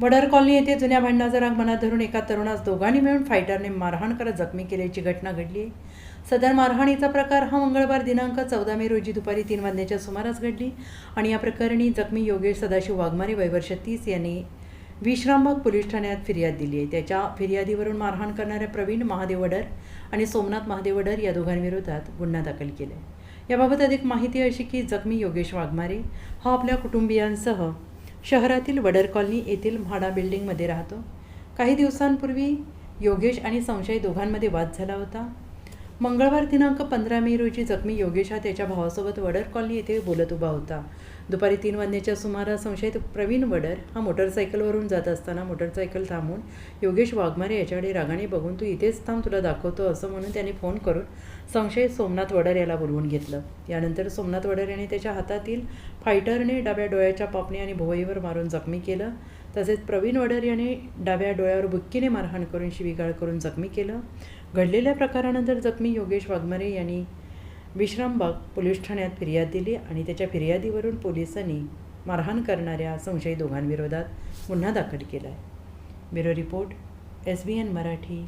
वडार colony येथे जुन्या भांडणाचा राग मनात धरून एका तरुणास दोघांनी मिळून फायटरने मारहाण करत जखमी केल्याची घटना घडली आहे. सदर मारहाणीचा प्रकार हा मंगळवार दिनांक चौदा मे रोजी दुपारी तीन वाजण्याच्या सुमारास घडली आणि या प्रकरणी जखमी योगेश सदाशिव वाघमारे वयवर्ष तीस यांनी विश्रामबाग पोलीस ठाण्यात फिर्याद दिली आहे. त्याच्या फिर्यादीवरून मारहाण करणाऱ्या प्रवीण महादेव वडर आणि सोमनाथ महादेव वडर या दोघांविरोधात गुन्हा दाखल केला आहे. याबाबत अधिक माहिती अशी की जखमी योगेश वाघमारे हा आपल्या कुटुंबियांसह शहरातील वडर कॉलनी येथील म्हाडा बिल्डिंगमध्ये राहतो. काही दिवसांपूर्वी योगेश आणि संशयी दोघांमध्ये वाद झाला होता. मंगळवार दिनांक पंधरा मे रोजी जखमी योगेश हा त्याच्या भावासोबत वडर कॉलनी येथे बोलत उभा होता. दुपारी तीन वाजण्याच्या सुमारास संशयित प्रवीण वडर हा मोटरसायकलवरून जात असताना मोटरसायकल थांबून योगेश वाघमारे याच्याकडे रागाने बघून तू इथेच थांब तुला दाखवतो असं म्हणून त्याने फोन करून संशयित सोमनाथ वडर याला बोलवून घेतलं. यानंतर सोमनाथ वडर याने त्याच्या हातातील फायटरने डाव्या डोळ्याच्या पापणी आणि भुवईवर मारून जखमी केलं. तसेच प्रवीण वडर याने डाव्या डोळ्यावर बुक्कीने मारहाण करून शिवीगाळ करून जखमी केलं. घडलेल्या प्रकारानंतर जखमी योगेश वाघमारे यांनी विश्रामबाग पोलीस ठाण्यात फिर्याद दिली आणि त्याच्या फिर्यादीवरून पोलिसांनी मारहाण करणाऱ्या संशयी दोघांविरोधात गुन्हा दाखल केला आहे bureau report S B N Marathi.